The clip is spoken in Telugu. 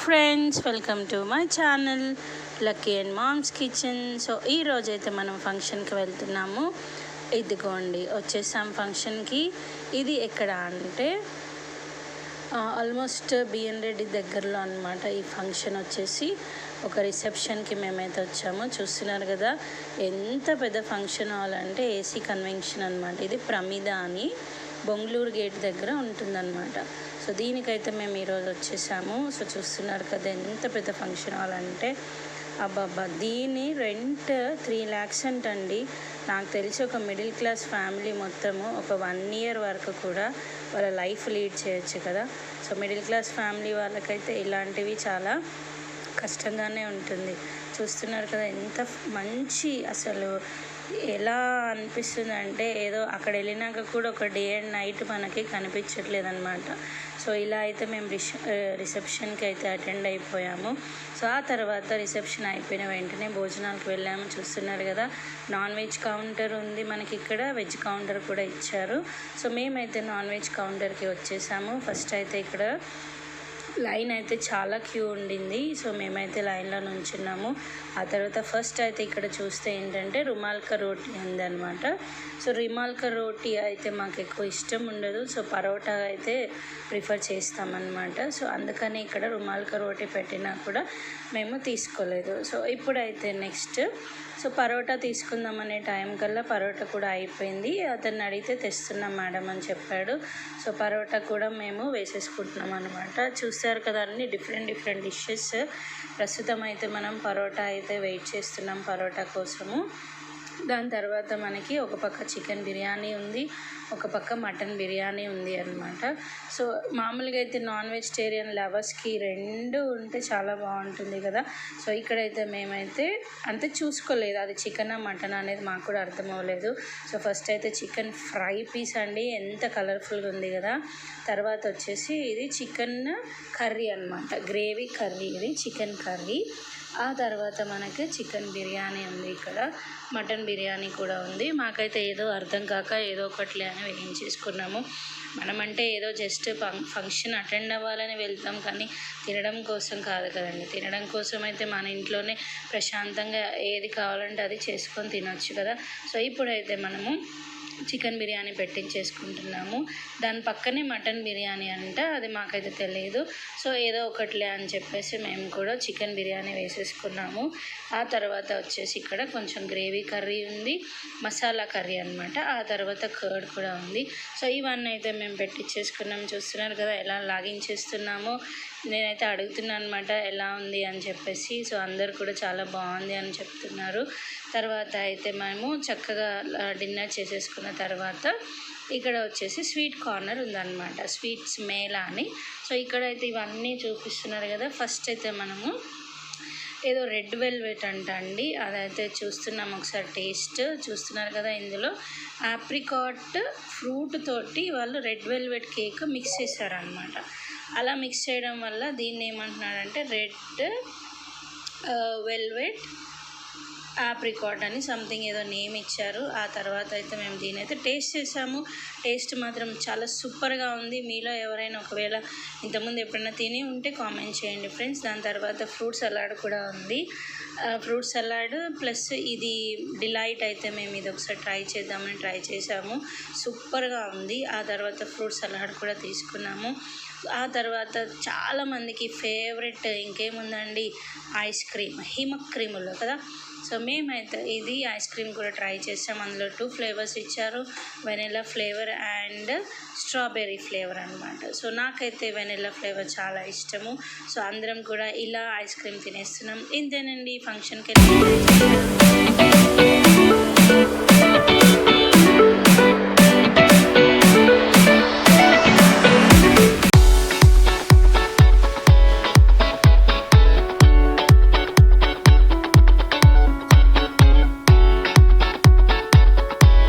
Friends welcome to my channel lucky and moms kitchen so ఈ రోజైతే మనం ఫంక్షన్కి వెళ్తున్నాము. ఇదిగోండి వచ్చేసాం ఫంక్షన్కి ఇది ఎక్కడ అంటే ఆల్మోస్ట్ బిఎన్ రెడ్డి దగ్గరలో అనమాట ఈ ఫంక్షన్ వచ్చేసి. ఒక రిసెప్షన్కి మేమైతే వచ్చాము. చూస్తున్నారు కదా ఎంత పెద్ద ఫంక్షన్ హాల్ అంటే ఏసీ కన్వెన్షన్ అనమాట ఇది ప్రమిద అని. బొంగళూరు గేట్ దగ్గర ఉంటుందన్నమాట. సో దీనికైతే మేము ఈరోజు వచ్చేసాము. సో చూస్తున్నారు కదా ఎంత పెద్ద ఫంక్షన్ హాల్ అంటే. అబ్బాబ్బా దీని రెంట్ త్రీ ల్యాక్స్ అంటండి. నాకు తెలిసి ఒక మిడిల్ క్లాస్ ఫ్యామిలీ మొత్తము ఒక వన్ ఇయర్ వరకు కూడా వాళ్ళ లైఫ్ లీడ్ చేయొచ్చు కదా. సో మిడిల్ క్లాస్ ఫ్యామిలీ వాళ్ళకైతే ఇలాంటివి చాలా కష్టంగానే ఉంటుంది. చూస్తున్నారు కదా ఎంత మంచి అసలు ఎలా అనిపిస్తుంది అంటే ఏదో అక్కడ వెళ్ళినాక కూడా ఒక డే అండ్ నైట్ మనకి కనిపించట్లేదు అనమాట సో ఇలా అయితే మేము రిస రిసెప్షన్కి అయితే అటెండ్ అయిపోయాము. సో ఆ తర్వాత రిసెప్షన్ అయిపోయిన వెంటనే భోజనాలకు వెళ్ళాము. చూస్తున్నారు కదా నాన్ వెజ్ కౌంటర్ ఉంది మనకి ఇక్కడ వెజ్ కౌంటర్ కూడా ఇచ్చారు. సో మేమైతే నాన్ వెజ్ కౌంటర్కి వచ్చేసాము. ఫస్ట్ అయితే ఇక్కడ లైన్ అయితే చాలా క్యూ ఉండింది. సో మేమైతే లైన్లో నుంచున్నాము. ఆ తర్వాత ఫస్ట్ అయితే ఇక్కడ చూస్తే ఏంటంటే రుమాల్క రోటీ ఉందనమాట సో రుమాల్క రోటీ అయితే మాకు ఎక్కువ ఇష్టం ఉండదు. సో పరోటా అయితే ప్రిఫర్ చేస్తామన్నమాట. సో అందుకని ఇక్కడ రుమాల్క రోటీ పెట్టినా కూడా మేము తీసుకోలేదు. సో ఇప్పుడైతే నెక్స్ట్. సో పరోటా తీసుకుందాం అనే టైం కల్లా పరోటా కూడా అయిపోయింది. అతన్ని అడిగితే తెస్తున్నాం మేడం అని చెప్పాడు. సో పరోటా కూడా మేము వేసేసుకుంటున్నాం అనమాట చూసారు కదా అన్ని డిఫరెంట్ డిఫరెంట్ డిషెస్. ప్రస్తుతం అయితే మనం పరోటా అయితే వెయిట్ చేస్తున్నాం పరోటా కోసము. దాని తర్వాత మనకి ఒక పక్క చికెన్ బిర్యానీ ఉంది ఒక పక్క మటన్ బిర్యానీ ఉంది అనమాట సో మామూలుగా అయితే నాన్ వెజిటేరియన్ లవర్స్కి రెండు ఉంటే చాలా బాగుంటుంది కదా. సో ఇక్కడైతే మేమైతే అంతే చూసుకోలేదు అది చికెన్ మటన్ అనేది మాకు కూడా అర్థం అవ్వలేదు. సో ఫస్ట్ అయితే చికెన్ ఫ్రై పీస్ అండి ఎంత కలర్ఫుల్గా ఉంది కదా. తర్వాత వచ్చేసి ఇది చికెన్ కర్రీ అనమాట గ్రేవీ కర్రీ ఇది చికెన్ కర్రీ. ఆ తర్వాత మనకి చికెన్ బిర్యానీ ఉంది ఇక్కడ. మటన్ బిర్యానీ కూడా ఉంది. మాకైతే ఏదో అర్థం కాక ఏదో ఒకట్లే అని వేయించేసుకున్నాము. మనమంటే ఏదో జస్ట్ ఫంక్షన్ అటెండ్ అవ్వాలని వెళ్తాం కానీ తినడం కోసం కాదు కదండి. తినడం కోసం అయితే మన ఇంట్లోనే ప్రశాంతంగా ఏది కావాలంటే అది చేసుకొని తినొచ్చు కదా. సో ఇప్పుడైతే మనము చికెన్ బిర్యానీ పెట్టించేసుకుంటున్నాము. దాని పక్కనే మటన్ బిర్యానీ అంట అది మాకైతే తెలియదు సో ఏదో ఒకటిలే అని చెప్పేసి మేము కూడా చికెన్ బిర్యానీ వేసేసుకున్నాము. ఆ తర్వాత వచ్చేసి ఇక్కడ కొంచెం గ్రేవీ కర్రీ ఉంది మసాలా కర్రీ అనమాట ఆ తర్వాత కర్డ్ కూడా ఉంది. సో ఇవన్నీ అయితే మేము పెట్టించేసుకున్నాము చూస్తున్నారు కదా ఎలా లాగించేస్తున్నామో. నేనైతే అడుగుతున్నాను అనమాట ఎలా ఉంది అని చెప్పేసి. సో అందరు కూడా చాలా బాగుంది అని చెప్తున్నారు. తర్వాత అయితే మేము చక్కగా డిన్నర్ చేసేసుకున్న తర్వాత ఇక్కడ వచ్చేసి స్వీట్ కార్నర్ ఉందన్నమాట. స్వీట్స్ మేళా అని. సో ఇక్కడైతే ఇవన్నీ చూపిస్తున్నారు కదా. ఫస్ట్ అయితే మనము ఏదో రెడ్ వెల్వెట్ అంట అండి. అదైతే చూస్తున్నాం ఒకసారి టేస్ట్. చూస్తున్నారు కదా ఇందులో. ఆప్రికాట్ ఫ్రూట్ తోటి వాళ్ళు రెడ్ వెల్వెట్ కేక్ మిక్స్ చేశారనమాట అలా మిక్స్ చేయడం వల్ల దీన్ని ఏమంటున్నారంటే రెడ్ వెల్వెట్ ఆప్రికాట్ అని సంథింగ్ ఏదో నేమ్ ఇచ్చారు. ఆ తర్వాత అయితే మేము దీని అయితే టేస్ట్ చేసాము. టేస్ట్ మాత్రం చాలా సూపర్గా ఉంది. మీలో ఎవరైనా ఒకవేళ ఇంతకుముందు ఎప్పుడైనా తిని ఉంటే కామెంట్ చేయండి ఫ్రెండ్స్ దాని తర్వాత ఫ్రూట్ సలాడ్ కూడా ఉంది. ఫ్రూట్ సలాడ్ ప్లస్ ఇది డిలైట్ అయితే మేము ఇది ఒకసారి ట్రై చేద్దామని ట్రై చేసాము. సూపర్గా ఉంది. ఆ తర్వాత ఫ్రూట్ సలాడ్ కూడా తీసుకున్నాము. ఆ తర్వాత చాలామందికి ఫేవరెట్ ఇంకేముందండి? ఐస్ క్రీమ్ హిమ క్రీములో కదా? సో మేమైతే ఇది ఐస్ క్రీమ్ కూడా ట్రై చేసాం. అందులో టూ ఫ్లేవర్స్ ఇచ్చారు. Vanilla flavour and strawberry flavour అనమాట సో నాకైతే వెనిలా ఫ్లేవర్ చాలా ఇష్టము. సో అందరం కూడా ఇలా ఐస్ క్రీమ్ తినేస్తున్నాం. ఇంతేనండి. ఫంక్షన్కి